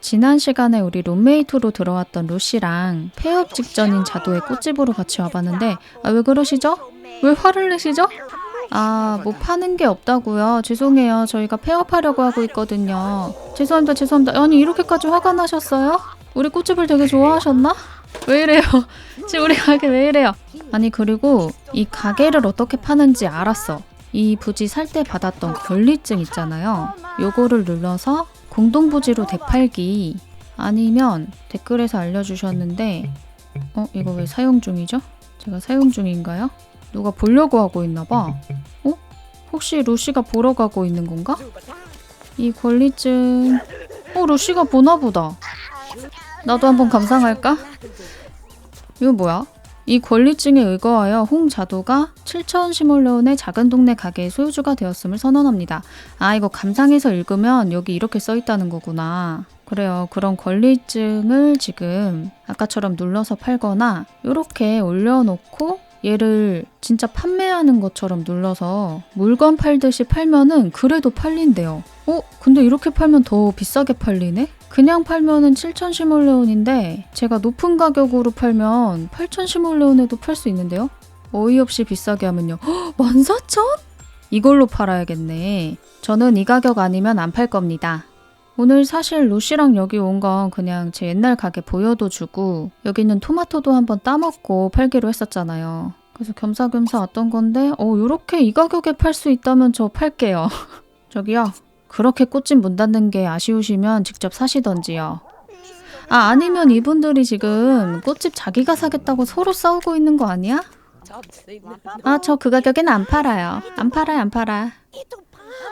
지난 시간에 우리 룸메이트로 들어왔던 루시랑 폐업 직전인 자도의 꽃집으로 같이 와봤는데 아, 왜 그러시죠? 왜 화를 내시죠? 아, 뭐 파는 게 없다고요. 죄송해요. 저희가 폐업하려고 하고 있거든요. 죄송합니다. 죄송합니다. 아니 이렇게까지 화가 나셨어요? 우리 꽃집을 되게 좋아하셨나? 왜 이래요? 지금 우리 가게 왜 이래요? 아니 그리고 이 가게를 어떻게 파는지 알았어. 이 부지 살 때 받았던 권리증 있잖아요. 요거를 눌러서 공동부지로 되팔기 아니면 댓글에서 알려주셨는데 어 이거 왜 사용 중이죠? 제가 사용 중인가요? 누가 보려고 하고 있나 봐. 어? 혹시 루시가 보러 가고 있는 건가? 이 권리증 어 루시가 보나 보다. 나도 한번 감상할까? 이거 뭐야? 이 권리증에 의거하여 홍자도가 7천 시몰레온의 작은 동네 가게의 소유주가 되었음을 선언합니다. 아 이거 감상해서 읽으면 여기 이렇게 써 있다는 거구나. 그래요. 그런 권리증을 지금 아까처럼 눌러서 팔거나 이렇게 올려놓고 얘를 진짜 판매하는 것처럼 눌러서 물건 팔듯이 팔면은 그래도 팔린대요. 어? 근데 이렇게 팔면 더 비싸게 팔리네? 그냥 팔면은 7천 시몰레온인데 제가 높은 가격으로 팔면 8천 시몰레온에도 팔 수 있는데요? 어이없이 비싸게 하면요. 14,000? 이걸로 팔아야겠네. 저는 이 가격 아니면 안 팔 겁니다. 오늘 사실 루시랑 여기 온 건 그냥 제 옛날 가게 보여도 주고 여기 있는 토마토도 한번 따먹고 팔기로 했었잖아요. 그래서 겸사겸사 왔던 건데 어 요렇게 이 가격에 팔 수 있다면 저 팔게요. 저기요. 그렇게 꽃집 문 닫는 게 아쉬우시면 직접 사시던지요. 아 아니면 이분들이 지금 꽃집 자기가 사겠다고 서로 싸우고 있는 거 아니야? 아 저 그 가격엔 안 팔아요. 안 팔아요 안 팔아.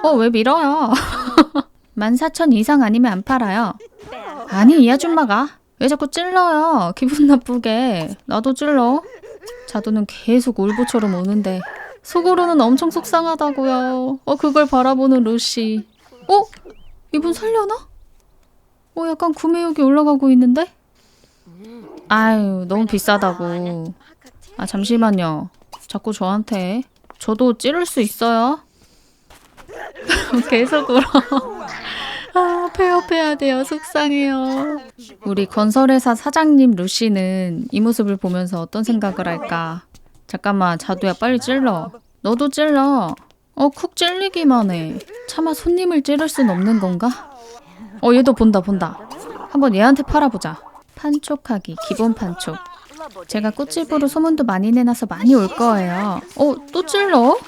어 왜 밀어요? 14,000 이상 아니면 안 팔아요. 아니 이 아줌마가 왜 자꾸 찔러요? 기분 나쁘게 나도 찔러. 자두는 계속 울보처럼 오는데 속으로는 엄청 속상하다고요. 어 그걸 바라보는 루시. 어 이분 살려나? 어 약간 구매욕이 올라가고 있는데? 아유 너무 비싸다고. 아 잠시만요. 자꾸 저한테 저도 찌를 수 있어요. 계속 울어. 아, 폐업해야 돼요. 속상해요. 우리 건설회사 사장님 루시는 이 모습을 보면서 어떤 생각을 할까? 잠깐만, 자두야, 빨리 찔러. 너도 찔러. 어, 쿡 찔리기만 해. 차마 손님을 찌를 순 없는 건가? 어, 얘도 본다, 본다. 한번 얘한테 팔아보자. 판촉하기, 기본 판촉. 제가 꽃집으로 소문도 많이 내놔서 많이 올 거예요. 어, 또 찔러?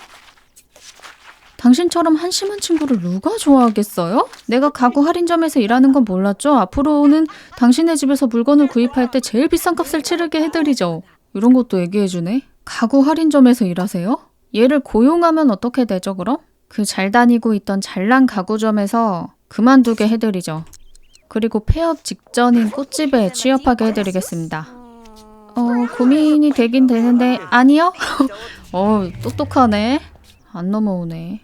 당신처럼 한심한 친구를 누가 좋아하겠어요? 내가 가구 할인점에서 일하는 건 몰랐죠? 앞으로는 당신의 집에서 물건을 구입할 때 제일 비싼 값을 치르게 해드리죠. 이런 것도 얘기해주네. 가구 할인점에서 일하세요? 얘를 고용하면 어떻게 되죠, 그럼? 그 잘 다니고 있던 잘난 가구점에서 그만두게 해드리죠. 그리고 폐업 직전인 꽃집에 취업하게 해드리겠습니다. 어, 고민이 되긴 되는데, 아니요? 어, 똑똑하네. 안 넘어오네.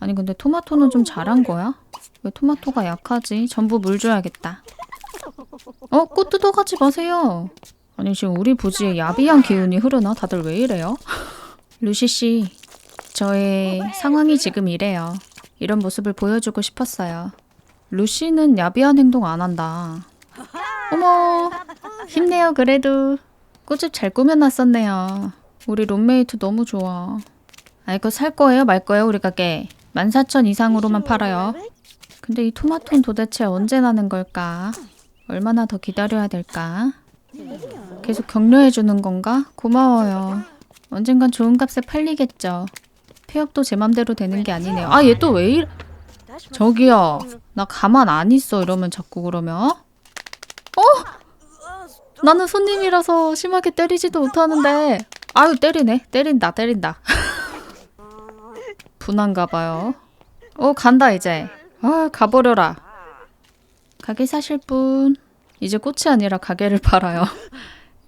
아니 근데 토마토는 좀 잘한 거야? 왜 토마토가 약하지? 전부 물 줘야겠다. 어, 꽃 뜯어가지 마세요. 아니 지금 우리 부지에 야비한 기운이 흐르나? 다들 왜 이래요? 루시 씨, 저의 상황이 지금 이래요. 이런 모습을 보여주고 싶었어요. 루시는 야비한 행동 안 한다. 어머, 힘내요 그래도. 꽃집 잘 꾸며놨었네요. 우리 룸메이트 너무 좋아. 아 이거 살 거예요 말 거예요 우리 가게 14,000 이상으로만 팔아요 근데 이 토마토는 도대체 언제 나는 걸까 얼마나 더 기다려야 될까 계속 격려해 주는 건가 고마워요 언젠간 좋은 값에 팔리겠죠 폐업도 제 맘대로 되는 게 아니네요 아 얘 또 왜 이래 저기요 나 가만 안 있어 이러면 자꾸 그러면 어 나는 손님이라서 심하게 때리지도 못하는데 아유 때리네 때린다 때린다 분한가 봐요. 어, 간다, 이제. 아, 가버려라. 가게 사실 분. 이제 꽃이 아니라 가게를 팔아요.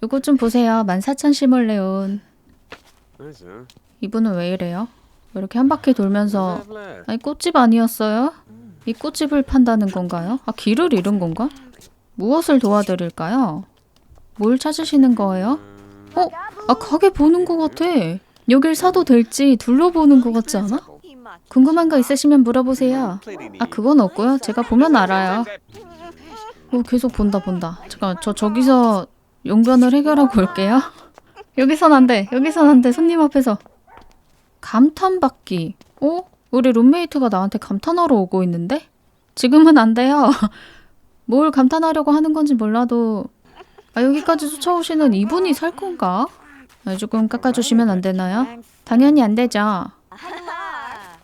이거 좀 보세요. 14,000 시몰레온. 이분은 왜 이래요? 왜 이렇게 한 바퀴 돌면서 아니 꽃집 아니었어요? 이 꽃집을 판다는 건가요? 아 길을 잃은 건가? 무엇을 도와드릴까요? 뭘 찾으시는 거예요? 어? 아 가게 보는 것 같아. 여길 사도 될지 둘러보는 것 같지 않아? 궁금한 거 있으시면 물어보세요. 아, 그건 없고요. 제가 보면 알아요. 어, 계속 본다 본다. 잠깐 저 저기서 용변을 해결하고 올게요. 여기선 안 돼. 여기선 안 돼. 손님 앞에서. 감탄받기. 어? 우리 룸메이트가 나한테 감탄하러 오고 있는데? 지금은 안 돼요. 뭘 감탄하려고 하는 건지 몰라도 아, 여기까지 쫓아오시는 이분이 살 건가? 아, 조금 깎아주시면 안 되나요? 당연히 안 되죠.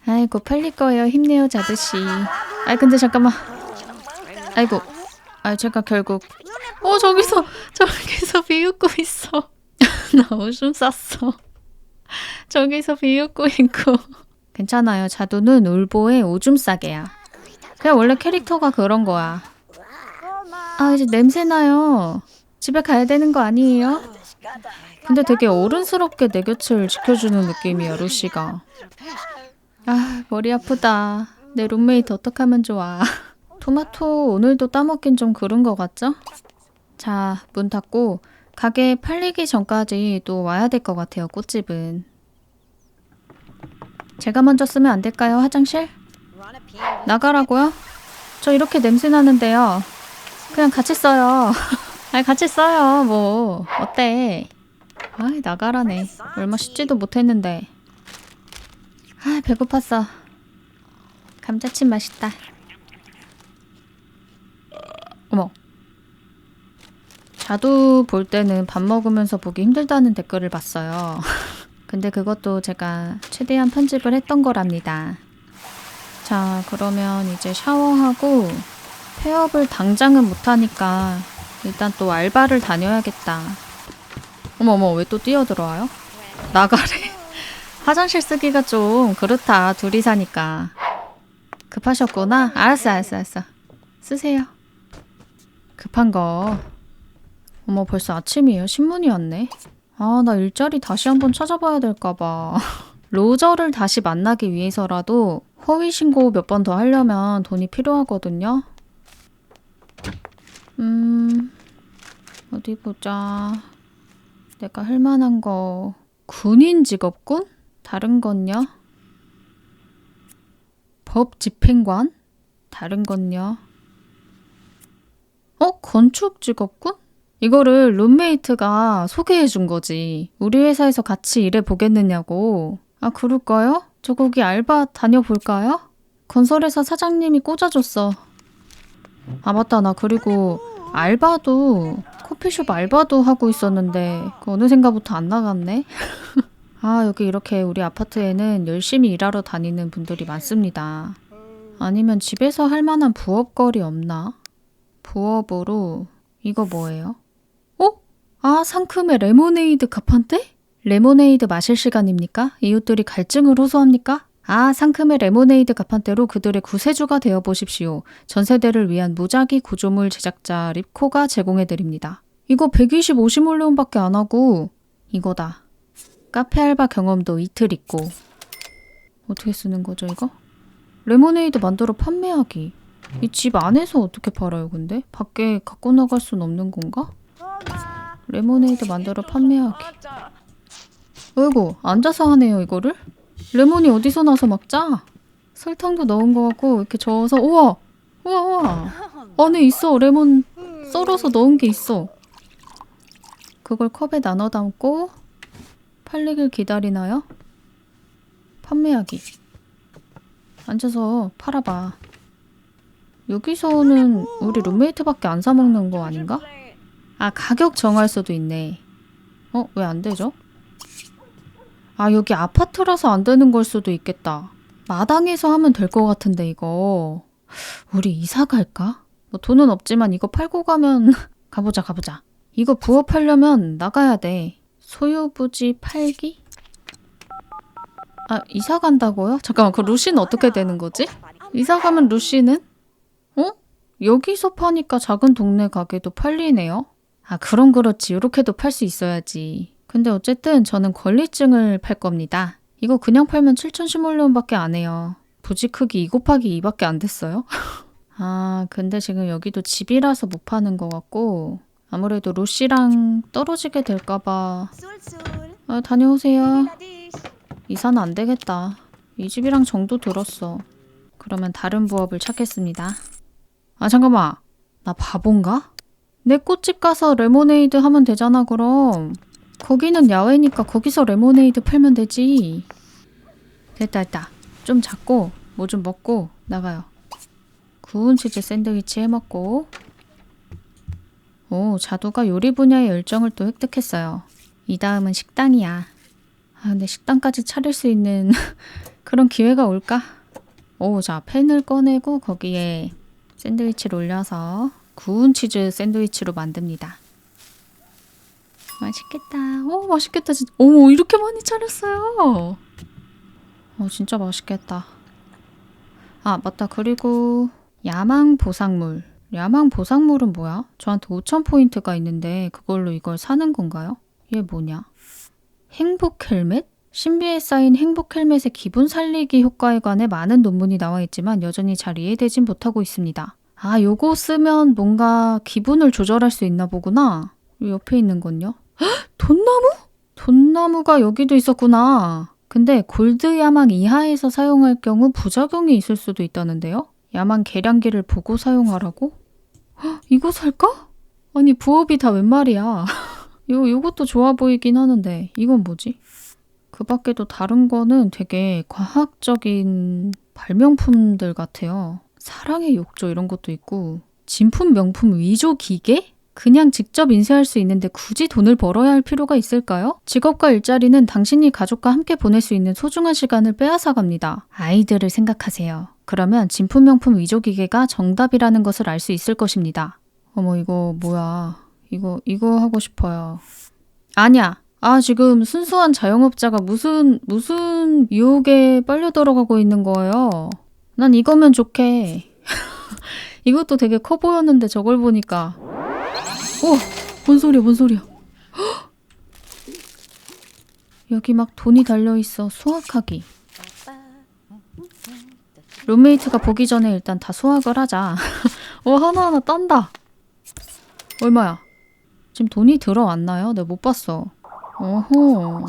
아이고 팔릴 거예요. 힘내요, 자드씨. 아 근데 잠깐만. 아이고. 아 제가 결국 어 저기서 저기서 비웃고 있어. 나 오줌 쌌어. 저기서 비웃고 있고. 괜찮아요. 자두는 울보의 오줌 싸개야. 그냥 원래 캐릭터가 그런 거야. 아 이제 냄새 나요. 집에 가야 되는 거 아니에요? 근데 되게 어른스럽게 내 곁을 지켜주는 느낌이야 루시가. 아 머리 아프다. 내 룸메이트 어떡하면 좋아. 토마토 오늘도 따먹긴 좀 그런 것 같죠? 자, 문 닫고 가게 팔리기 전까지 또 와야 될 것 같아요, 꽃집은. 제가 먼저 쓰면 안 될까요, 화장실? 나가라고요? 저 이렇게 냄새 나는데요. 그냥 같이 써요. 아니, 같이 써요, 뭐. 어때? 아이, 나가라네. 얼마 씻지도 못했는데. 아, 배고팠어. 감자칩 맛있다. 어머. 자두 볼 때는 밥 먹으면서 보기 힘들다는 댓글을 봤어요. 근데 그것도 제가 최대한 편집을 했던 거랍니다. 자, 그러면 이제 샤워하고 폐업을 당장은 못하니까 일단 또 알바를 다녀야겠다. 어머, 어머, 왜 또 뛰어들어와요? 나가래. 화장실 쓰기가 좀 그렇다, 둘이 사니까. 급하셨구나? 알았어, 알았어, 알았어. 쓰세요. 급한 거. 어머, 벌써 아침이에요. 신문이 왔네. 아, 나 일자리 다시 한번 찾아봐야 될까봐. 로저를 다시 만나기 위해서라도 허위 신고 몇 번 더 하려면 돈이 필요하거든요. 음, 어디 보자. 내가 할 만한 거. 군인 직업군? 다른 건요? 법 집행관? 다른 건요? 어? 건축 직업군? 이거를 룸메이트가 소개해 준 거지. 우리 회사에서 같이 일해 보겠느냐고. 아, 그럴까요? 저 거기 알바 다녀볼까요? 건설회사 사장님이 꽂아줬어. 아, 맞다. 나 그리고 알바도, 커피숍 알바도 하고 있었는데, 그 어느샌가부터 안 나갔네? 아, 여기 이렇게 우리 아파트에는 열심히 일하러 다니는 분들이 많습니다. 아니면 집에서 할 만한 부업거리 없나? 부업으로 이거 뭐예요? 어? 아 상큼의 레모네이드 가판대? 레모네이드 마실 시간입니까? 이웃들이 갈증을 호소합니까? 아 상큼의 레모네이드 가판대로 그들의 구세주가 되어 보십시오. 전 세대를 위한 무작위 구조물 제작자 립코가 제공해 드립니다. 이거 125시몰레온밖에 안 하고 이거다. 카페 알바 경험도 이틀 있고 어떻게 쓰는 거죠 이거? 레모네이드 만들어 판매하기. 이 집 안에서 어떻게 팔아요, 근데? 밖에 갖고 나갈 순 없는 건가? 레모네이드 만들어 판매하기. 어이구, 앉아서 하네요, 이거를? 레몬이 어디서 나서 막 짜? 설탕도 넣은 거 같고, 이렇게 저어서, 우와! 우와, 우와! 안에 있어, 레몬 썰어서 넣은 게 있어. 그걸 컵에 나눠 담고, 팔리길 기다리나요? 판매하기. 앉아서 팔아봐. 여기서는 우리 룸메이트밖에 안 사먹는 거 아닌가? 아, 가격 정할 수도 있네. 어, 왜 안 되죠? 아, 여기 아파트라서 안 되는 걸 수도 있겠다. 마당에서 하면 될 것 같은데, 이거. 우리 이사 갈까? 뭐 돈은 없지만 이거 팔고 가면 가보자, 가보자. 이거 부업하려면 나가야 돼. 소유부지 팔기? 아, 이사 간다고요? 잠깐만, 그 루시는 어떻게 되는 거지? 이사 가면 루시는? 어? 여기서 파니까 작은 동네 가게도 팔리네요. 아, 그럼 그렇지. 이렇게도 팔 수 있어야지. 근데 어쨌든 저는 권리증을 팔 겁니다. 이거 그냥 팔면 7,010원밖에 안 해요. 부지 크기 2 곱하기 2밖에 안 됐어요. 아, 근데 지금 여기도 집이라서 못 파는 것 같고 아무래도 루시랑 떨어지게 될까봐 아, 다녀오세요. 이사는 안 되겠다. 이 집이랑 정도 들었어. 그러면 다른 부업을 찾겠습니다. 아 잠깐만 나 바본가? 내 꽃집 가서 레모네이드 하면 되잖아, 그럼. 거기는 야외니까 거기서 레모네이드 팔면 되지. 됐다, 됐다. 좀 잡고, 뭐 좀 먹고, 나가요. 구운 치즈 샌드위치 해 먹고. 오, 자두가 요리 분야의 열정을 또 획득했어요. 이 다음은 식당이야. 아, 근데 식당까지 차릴 수 있는 그런 기회가 올까? 오, 자, 팬을 꺼내고 거기에 샌드위치를 올려서 구운 치즈 샌드위치로 만듭니다. 맛있겠다. 오, 맛있겠다. 진짜. 오, 이렇게 많이 차렸어요. 어, 진짜 맛있겠다. 아, 맞다. 그리고 야망 보상물. 야망 보상물은 뭐야? 저한테 5,000포인트가 있는데 그걸로 이걸 사는 건가요? 얘 뭐냐? 행복 헬멧? 신비에 쌓인 행복 헬멧의 기분 살리기 효과에 관해 많은 논문이 나와 있지만 여전히 잘 이해되진 못하고 있습니다. 아, 요거 쓰면 뭔가 기분을 조절할 수 있나 보구나. 요 옆에 있는 건요? 헉, 돈나무? 돈나무가 여기도 있었구나. 근데 골드 야망 이하에서 사용할 경우 부작용이 있을 수도 있다는데요? 야망 계량기를 보고 사용하라고? 헉, 이거 살까? 아니 부업이 다 웬 말이야. 요 요것도 좋아 보이긴 하는데 이건 뭐지? 그 밖에도 다른 거는 되게 과학적인 발명품들 같아요. 사랑의 욕조 이런 것도 있고 진품 명품 위조 기계? 그냥 직접 인쇄할 수 있는데 굳이 돈을 벌어야 할 필요가 있을까요? 직업과 일자리는 당신이 가족과 함께 보낼 수 있는 소중한 시간을 빼앗아 갑니다. 아이들을 생각하세요. 그러면 진품 명품 위조 기계가 정답이라는 것을 알 수 있을 것입니다. 어머 이거 뭐야? 이거 이거 하고 싶어요. 아니야. 아 지금 순수한 자영업자가 무슨 무슨 유혹에 빨려 들어가고 있는 거예요. 난 이거면 좋게. 이것도 되게 커 보였는데 저걸 보니까 오! 뭔 소리야, 뭔 소리야. 헉! 여기 막 돈이 달려있어. 수확하기. 룸메이트가 보기 전에 일단 다 수확을 하자. 어, 하나하나 딴다. 얼마야? 지금 돈이 들어왔나요? 내가 못 봤어. 어허.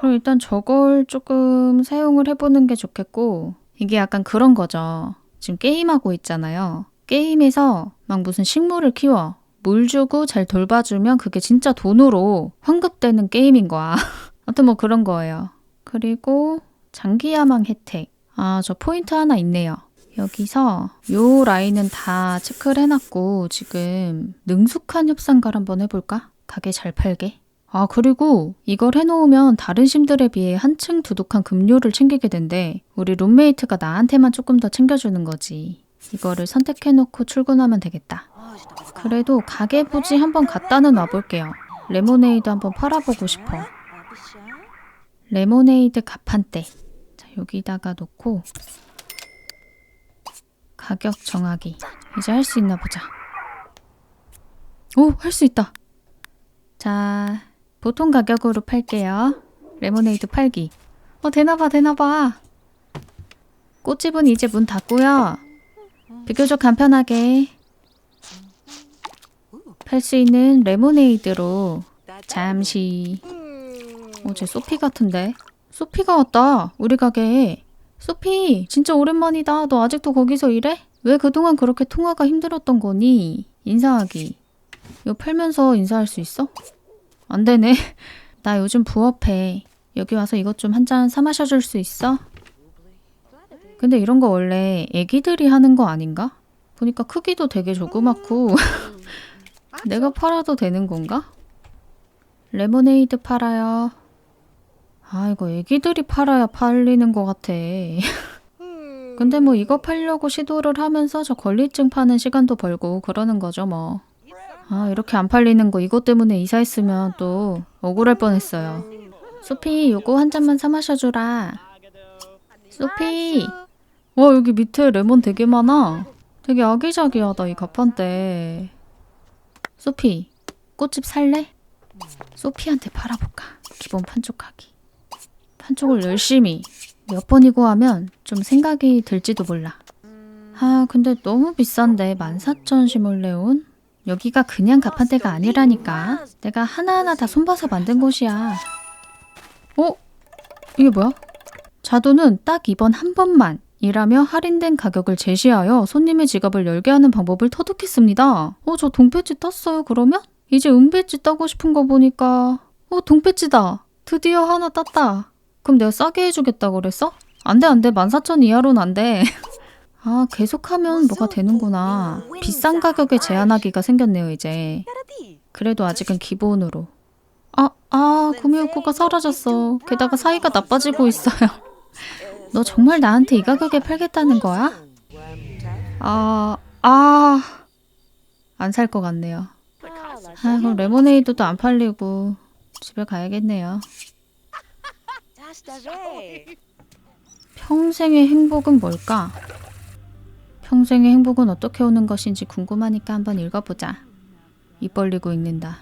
그럼 일단 저걸 조금 사용을 해보는 게 좋겠고, 이게 약간 그런 거죠. 지금 게임하고 있잖아요. 게임에서 막 무슨 식물을 키워. 물 주고 잘 돌봐주면 그게 진짜 돈으로 환급되는 게임인 거야. 아무튼 뭐 그런 거예요. 그리고 장기 야망 혜택. 아, 저 포인트 하나 있네요. 여기서 요 라인은 다 체크를 해놨고 지금 능숙한 협상가를 한번 해볼까? 가게 잘 팔게. 아, 그리고 이걸 해놓으면 다른 심들에 비해 한층 두둑한 급료를 챙기게 된대. 우리 룸메이트가 나한테만 조금 더 챙겨주는 거지. 이거를 선택해놓고 출근하면 되겠다. 그래도 가게 부지 한번 갔다는 와볼게요. 레모네이드 한번 팔아보고 싶어. 레모네이드 가판대. 자, 여기다가 놓고 가격 정하기. 이제 할 수 있나 보자. 오, 할 수 있다. 자, 보통 가격으로 팔게요. 레모네이드 팔기. 어, 되나봐, 되나봐. 꽃집은 이제 문 닫고요. 비교적 간편하게 팔 수 있는 레모네이드로 잠시 어 제 소피 같은데 소피가 왔다 우리 가게에 소피 진짜 오랜만이다 너 아직도 거기서 일해? 왜 그동안 그렇게 통화가 힘들었던 거니? 인사하기 이거 팔면서 인사할 수 있어? 안 되네 나 요즘 부업해 여기 와서 이것 좀 한 잔 사 마셔줄 수 있어? 근데 이런 거 원래 애기들이 하는 거 아닌가? 보니까 크기도 되게 조그맣고 내가 팔아도 되는 건가? 레모네이드 팔아요. 아, 이거 애기들이 팔아야 팔리는 것 같아. 근데 뭐 이거 팔려고 시도를 하면서 저 권리증 파는 시간도 벌고 그러는 거죠, 뭐. 아, 이렇게 안 팔리는 거 이것 때문에 이사했으면 또 억울할 뻔했어요. 소피, 요거 한 잔만 사 마셔주라. 소피! 와, 여기 밑에 레몬 되게 많아. 되게 아기자기하다, 이 가판대. 소피, 꽃집 살래? 소피한테 팔아볼까? 기본 판촉하기. 판촉을 열심히 몇 번이고 하면 좀 생각이 들지도 몰라. 아, 근데 너무 비싼데 14,000 시몰레온? 여기가 그냥 가판대가 아니라니까. 내가 하나하나 다 손봐서 만든 곳이야. 어? 이게 뭐야? 자두는 딱 이번 한 번만 이라며 할인된 가격을 제시하여 손님의 지갑을 열게 하는 방법을 터득했습니다. 어, 저 동패지 땄어요, 그러면? 이제 은배지 따고 싶은 거 보니까. 어, 동패지다. 드디어 하나 땄다. 그럼 내가 싸게 해주겠다 그랬어? 안 돼, 안 돼. 14,000 이하로는 안 돼. 아, 계속하면 뭐가 되는구나. 비싼 가격에 제한하기가 생겼네요, 이제. 그래도 아직은 기본으로. 아, 아, 구매 욕구가 사라졌어. 게다가 사이가 나빠지고 있어요. 너 정말 나한테 이 가격에 팔겠다는 거야? 아, 아. 안 살 것 같네요. 아, 그럼 레모네이드도 안 팔리고 집에 가야겠네요. 평생의 행복은 뭘까? 평생의 행복은 어떻게 오는 것인지 궁금하니까 한번 읽어보자. 입 벌리고 읽는다.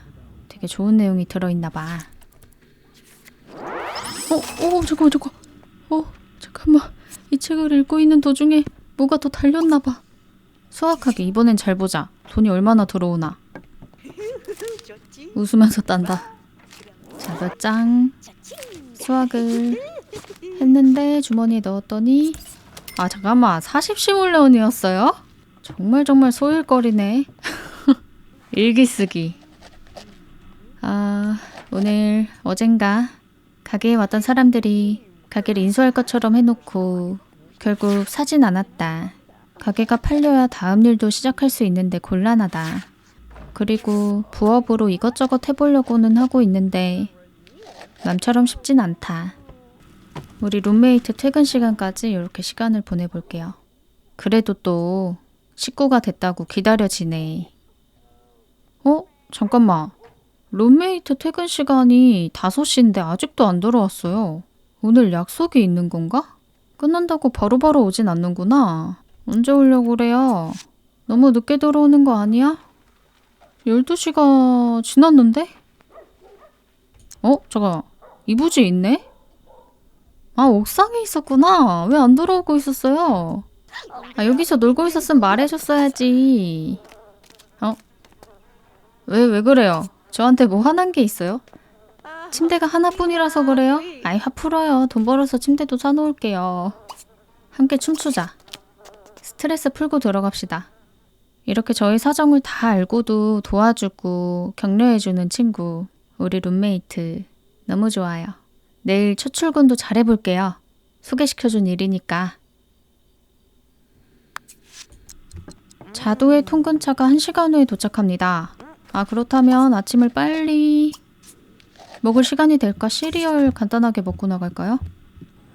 되게 좋은 내용이 들어있나 봐. 어, 어, 잠깐만, 잠깐. 어, 잠깐만. 이 책을 읽고 있는 도중에 뭐가 더 달렸나 봐. 수학하게 이번엔 잘 보자. 돈이 얼마나 들어오나. 웃으면서 딴다. 자, 몇 장. 수학을 했는데 주머니에 넣었더니 아 잠깐만. 40시몰레온이었어요? 정말 정말 소일거리네. 일기 쓰기. 아 오늘 어젠가 가게에 왔던 사람들이 가게를 인수할 것처럼 해놓고 결국 사진 않았다. 가게가 팔려야 다음 일도 시작할 수 있는데 곤란하다. 그리고 부업으로 이것저것 해보려고는 하고 있는데 남처럼 쉽진 않다 우리 룸메이트 퇴근 시간까지 이렇게 시간을 보내볼게요. 그래도 또 식구가 됐다고 기다려지네. 어? 잠깐만. 룸메이트 퇴근 시간이 5시인데 아직도 안 들어왔어요. 오늘 약속이 있는 건가? 끝난다고 바로바로 오진 않는구나. 언제 오려고 그래요? 너무 늦게 들어오는 거 아니야? 12시가 지났는데? 어? 잠깐. 이부지 있네? 아, 옥상에 있었구나. 왜안 들어오고 있었어요? 아, 여기서 놀고 있었으면 말해줬어야지. 어? 왜, 왜 그래요? 저한테 뭐 화난 게 있어요? 침대가 하나뿐이라서 그래요? 아이, 화 풀어요. 돈 벌어서 침대도 사놓을게요. 함께 춤추자. 스트레스 풀고 들어갑시다. 이렇게 저희 사정을 다 알고도 도와주고 격려해주는 친구. 우리 룸메이트. 너무 좋아요. 내일 첫 출근도 잘해볼게요. 소개시켜준 일이니까. 자도의 통근차가 1시간 후에 도착합니다. 아, 그렇다면 아침을 빨리 먹을 시간이 될까? 시리얼 간단하게 먹고 나갈까요?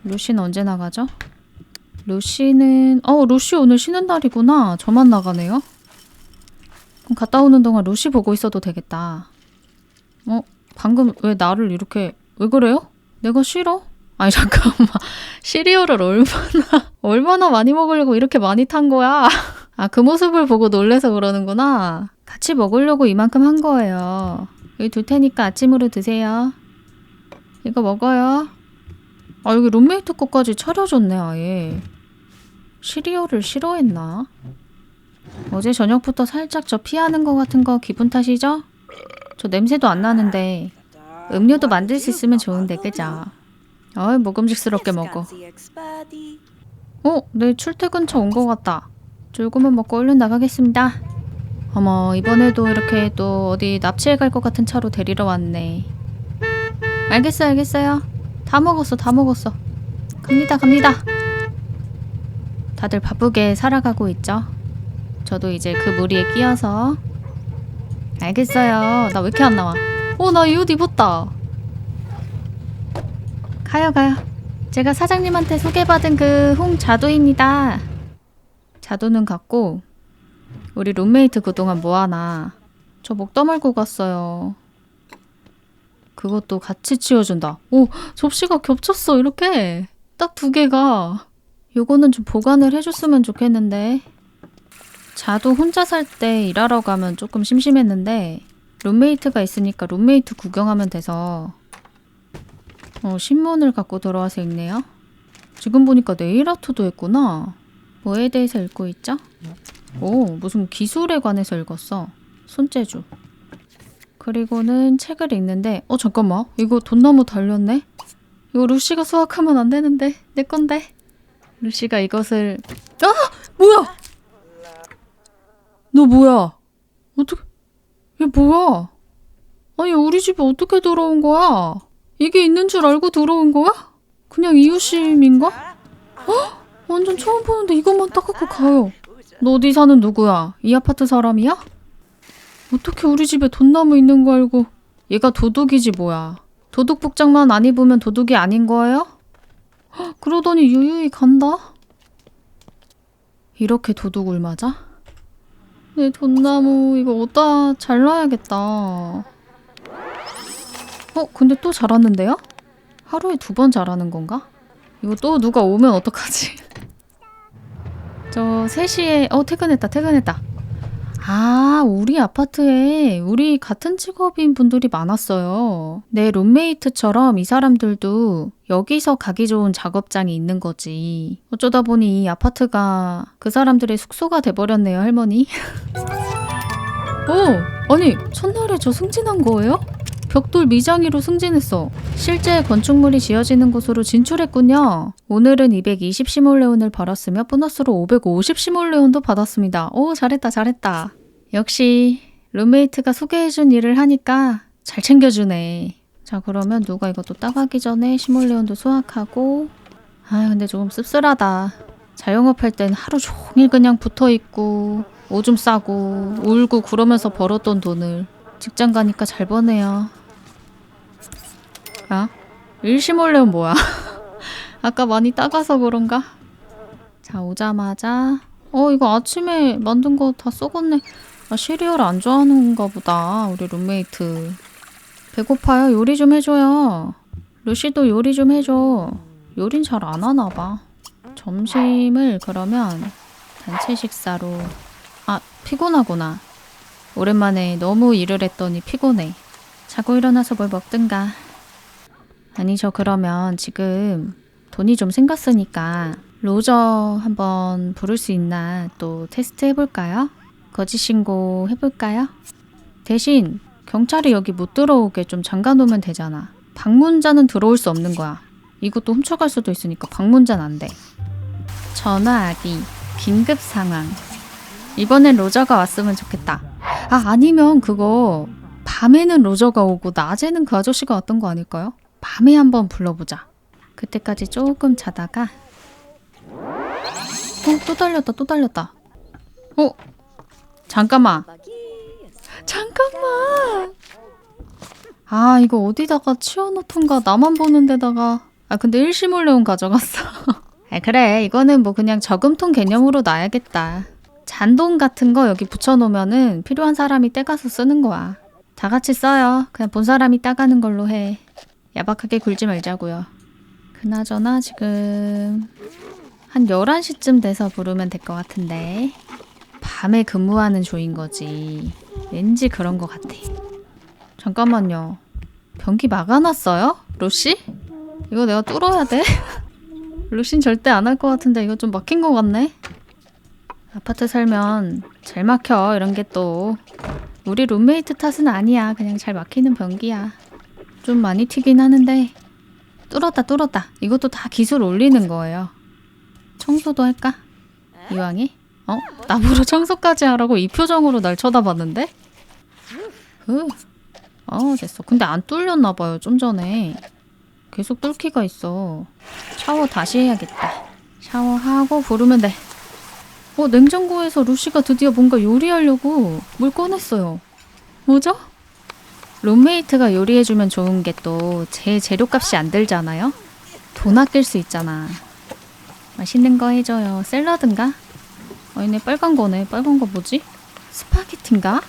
루시는 언제 나가죠? 루시는... 어, 루시 오늘 쉬는 날이구나. 저만 나가네요. 그럼 갔다 오는 동안 루시 보고 있어도 되겠다. 어? 방금 왜 나를 이렇게... 왜 그래요? 내가 싫어? 아니 잠깐만 시리얼을 얼마나 얼마나 많이 먹으려고 이렇게 많이 탄 거야? 아 그 모습을 보고 놀래서 그러는구나. 같이 먹으려고 이만큼 한 거예요. 여기 둘 테니까 아침으로 드세요. 이거 먹어요. 아 여기 룸메이트 거까지 차려줬네 아예. 시리얼을 싫어했나? 어제 저녁부터 살짝 저 피하는 거 같은 거 기분 탓이죠? 저 냄새도 안 나는데 음료도 만들 수 있으면 좋은데 그죠? 어이 먹음직스럽게 먹어. 어? 내 출퇴근차 온 것 같다. 조금은 먹고 얼른 나가겠습니다. 어머 이번에도 이렇게 또 어디 납치해 갈 것 같은 차로 데리러 왔네. 알겠어요 알겠어요. 다 먹었어 다 먹었어. 갑니다 갑니다. 다들 바쁘게 살아가고 있죠. 저도 이제 그 무리에 끼어서 알겠어요. 나 왜 이렇게 안 나와? 어, 나 이 옷 입었다. 가요, 가요. 제가 사장님한테 소개받은 그 홍자도입니다. 자도는 갔고, 우리 룸메이트 그동안 뭐하나. 저 목 떠말고 갔어요. 그것도 같이 치워준다. 오, 접시가 겹쳤어, 이렇게. 딱 두 개가. 요거는 좀 보관을 해줬으면 좋겠는데. 자도 혼자 살 때 일하러 가면 조금 심심했는데, 룸메이트가 있으니까 룸메이트 구경하면 돼서 어, 신문을 갖고 들어와서 읽네요. 지금 보니까 네일 아트도 했구나. 뭐에 대해서 읽고 있죠? 오, 무슨 기술에 관해서 읽었어. 손재주. 그리고는 책을 읽는데, 어, 잠깐만. 이거 돈 너무 달렸네? 이거 루시가 수학하면 안 되는데. 내 건데. 루시가 이것을 아 뭐야? 너 뭐야? 어떻게? 얘 뭐야? 아니 우리 집에 어떻게 들어온 거야? 이게 있는 줄 알고 들어온 거야? 그냥 이웃심인가? 어? 완전 처음 보는데 이것만 딱 갖고 가요. 너 어디 사는 누구야? 이 아파트 사람이야? 어떻게 우리 집에 돈나무 있는 거 알고 얘가 도둑이지 뭐야. 도둑 복장만 안 입으면 도둑이 아닌 거예요? 헉, 그러더니 유유히 간다. 이렇게 도둑을 맞아? 내 돈나무 이거 어디다 잘라야겠다. 어? 근데 또 자랐는데요? 하루에 두 번 자라는 건가? 이거 또 누가 오면 어떡하지? 저 3시에 어 퇴근했다 퇴근했다. 아, 우리 아파트에 우리 같은 직업인 분들이 많았어요. 내 룸메이트처럼 이 사람들도 여기서 가기 좋은 작업장이 있는 거지. 어쩌다 보니 이 아파트가 그 사람들의 숙소가 돼버렸네요, 할머니. 오, 아니, 첫날에 저 승진한 거예요? 벽돌 미장이로 승진했어. 실제 건축물이 지어지는 곳으로 진출했군요. 오늘은 220 시몰레온을 벌었으며 보너스로 550 시몰레온도 받았습니다. 오, 잘했다, 잘했다. 역시 룸메이트가 소개해준 일을 하니까 잘 챙겨주네. 자, 그러면 누가 이것도 따가기 전에 시몰레온도 수확하고. 아, 근데 조금 씁쓸하다. 자영업할 땐 하루 종일 그냥 붙어 있고 오줌 싸고 울고 그러면서 벌었던 돈을 직장 가니까 잘 버네요. 아? 일시몰레온 뭐야? 아까 많이 따가서 그런가? 자, 오자마자 어, 이거 아침에 만든 거 다 썩었네. 아, 시리얼 안 좋아하는가 보다. 우리 룸메이트. 배고파요? 요리 좀 해줘요. 루시도 요리 좀 해줘. 요린 잘 안 하나 봐. 점심을 그러면 단체 식사로 아, 피곤하구나. 오랜만에 너무 일을 했더니 피곤해. 자고 일어나서 뭘 먹든가. 아니, 저 그러면 지금 돈이 좀 생겼으니까 로저 한번 부를 수 있나 또 테스트 해볼까요? 거짓 신고 해볼까요? 대신 경찰이 여기 못 들어오게 좀 잠가 놓으면 되잖아. 방문자는 들어올 수 없는 거야. 이것도 훔쳐갈 수도 있으니까 방문자는 안 돼. 전화하기. 긴급 상황. 이번엔 로저가 왔으면 좋겠다. 아, 아니면 그거 밤에는 로저가 오고 낮에는 그 아저씨가 왔던 거 아닐까요? 밤에 한번 불러보자. 그때까지 조금 자다가 어, 또 달렸다, 또 달렸다. 어, 잠깐만. 잠깐만. 아, 이거 어디다가 치워놓던가 나만 보는 데다가. 아, 근데 일시몰레온 가져갔어. 아, 그래. 이거는 뭐 그냥 저금통 개념으로 놔야겠다. 잔돈 같은 거 여기 붙여놓으면은 필요한 사람이 떼가서 쓰는 거야. 다 같이 써요. 그냥 본 사람이 따가는 걸로 해. 야박하게 굴지 말자고요. 그나저나 지금 한 11시쯤 돼서 부르면 될 것 같은데 밤에 근무하는 조인 거지. 왠지 그런 것 같아. 잠깐만요. 변기 막아놨어요? 로시? 이거 내가 뚫어야 돼? 루신 절대 안 할 것 같은데 이거 좀 막힌 것 같네? 아파트 살면 잘 막혀 이런 게 또 우리 룸메이트 탓은 아니야 그냥 잘 막히는 변기야 좀 많이 튀긴 하는데 뚫었다 뚫었다 이것도 다 기술 올리는 거예요 청소도 할까? 이왕에? 어? 나보러 청소까지 하라고 이 표정으로 날 쳐다봤는데? 으. 어 됐어 근데 안 뚫렸나 봐요 좀 전에 계속 뚫기가 있어 샤워 다시 해야겠다 샤워하고 부르면 돼 어, 냉장고에서 루시가 드디어 뭔가 요리하려고 물 꺼냈어요. 뭐죠? 룸메이트가 요리해주면 좋은 게 또 제 재료값이 안 들잖아요? 돈 아낄 수 있잖아. 맛있는 거 해줘요. 샐러드인가? 어, 얘네 빨간 거네. 빨간 거 뭐지? 스파게티인가?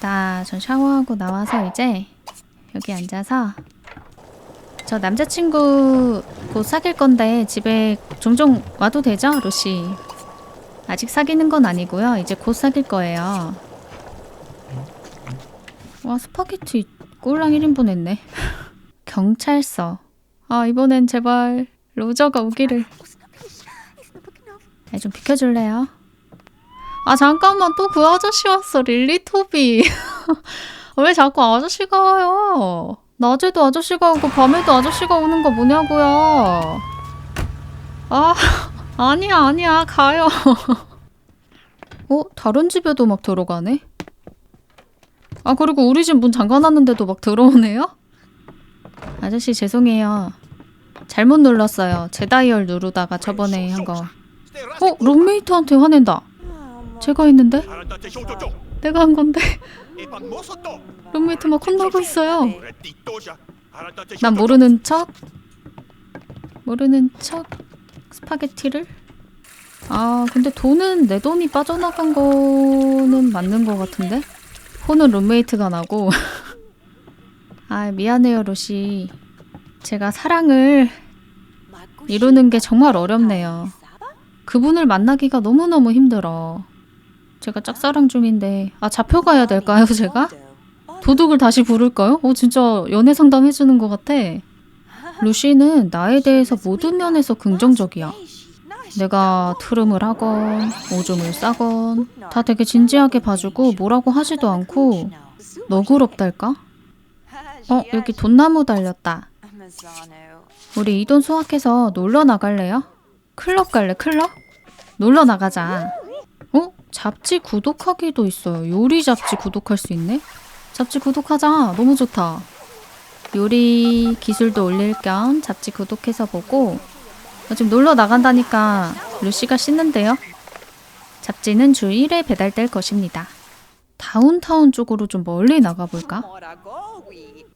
나, 전 샤워하고 나와서 이제 여기 앉아서 저 남자친구 곧 사귈 건데 집에 종종 와도 되죠, 루시? 아직 사귀는 건 아니고요. 이제 곧 사귈 거예요. 와 스파게티 꼴랑 1인분 했네. 경찰서. 아 이번엔 제발 로저가 오기를. 네, 좀 비켜줄래요? 아 잠깐만 또 그 아저씨 왔어 릴리 토비. 왜 자꾸 아저씨가 와요? 낮에도 아저씨가 오고 밤에도 아저씨가 오는 거 뭐냐고요? 아 아니야 아니야 가요. 어 다른 집에도 막 들어가네. 아 그리고 우리 집 문 잠가놨는데도 막 들어오네요. 아저씨 죄송해요. 잘못 눌렀어요. 제 다이얼 누르다가 저번에 한 거. 어 룸메이트한테 화낸다. 제가 했는데 내가 한 건데 룸메이트 막 혼나고 있어요. 난 모르는 척 모르는 척 스파게티를 아 근데 돈은 내 돈이 빠져나간 거는 맞는 거 같은데 혼은 룸메이트가 나고 아 미안해요 로시 제가 사랑을 이루는 게 정말 어렵네요 그분을 만나기가 너무너무 힘들어 제가 짝사랑 중인데 아 잡혀가야 될까요 제가? 도둑을 다시 부를까요? 어 진짜 연애 상담 해주는 것 같아 루시는 나에 대해서 모든 면에서 긍정적이야. 내가 트름을 하건 오줌을 싸건 다 되게 진지하게 봐주고 뭐라고 하지도 않고 너그럽달까? 어 여기 돈나무 달렸다. 우리 이 돈 수확해서 놀러 나갈래요? 클럽 갈래 클럽? 놀러 나가자. 어? 잡지 구독하기도 있어요. 요리 잡지 구독할 수 있네? 잡지 구독하자. 너무 좋다. 요리 기술도 올릴 겸 잡지 구독해서 보고 나 지금 놀러 나간다니까 루시가 씻는데요. 잡지는 주 1회 배달될 것입니다. 다운타운 쪽으로 좀 멀리 나가볼까?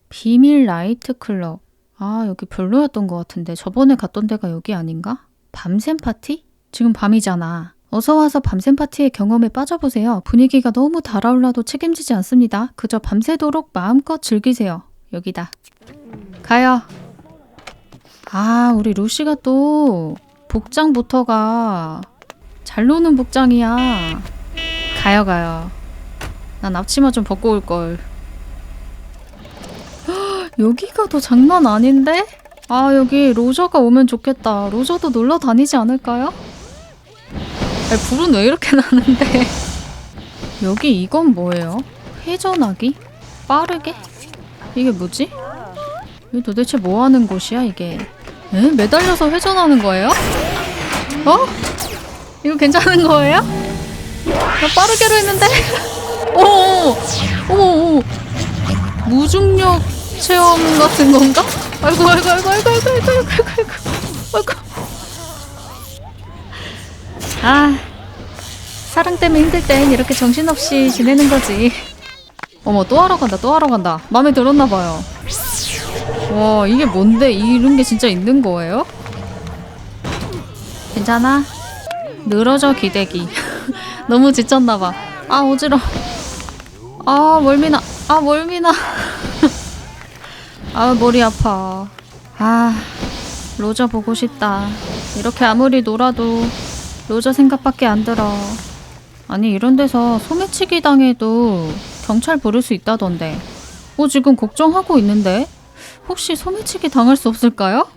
비밀 라이트 클럽. 아, 여기 별로였던 것 같은데 저번에 갔던 데가 여기 아닌가? 밤샘 파티? 지금 밤이잖아. 어서 와서 밤샘 파티의 경험에 빠져보세요. 분위기가 너무 달아올라도 책임지지 않습니다. 그저 밤새도록 마음껏 즐기세요. 여기다. 가요. 아, 우리 루시가 또 복장부터가 잘 노는 복장이야. 가요, 가요. 난 앞치마 좀 벗고 올 걸. 여기가 더 장난 아닌데? 아, 여기 로저가 오면 좋겠다. 로저도 놀러 다니지 않을까요? 아니, 불은 왜 이렇게 나는데? 여기 이건 뭐예요? 회전하기? 빠르게? 이게 뭐지? 이게 도대체 뭐 하는 곳이야, 이게? 에? 매달려서 회전하는 거예요? 어? 이거 괜찮은 거예요? 나 빠르게로 했는데? 오! 오! 오! 무중력 체험 같은 건가? 아이고, 아이고, 아이고, 아이고, 아이고, 아이고, 아이고, 아이고, 아이고. 아, 사랑 때문에 힘들 땐 이렇게 정신없이 지내는 거지. 어머, 또 하러 간다, 또 하러 간다. 마음에 들었나 봐요. 와, 이게 뭔데? 이런 게 진짜 있는 거예요? 괜찮아? 늘어져 기대기. 너무 지쳤나 봐. 아, 어지러. 아, 멀미나. 아, 멀미나. 아, 머리 아파. 아, 로저 보고 싶다. 이렇게 아무리 놀아도 로저 생각밖에 안 들어. 아니, 이런 데서 소매치기 당해도 경찰 부를 수 있다던데. 어, 지금 걱정하고 있는데? 혹시 소매치기 당할 수 없을까요?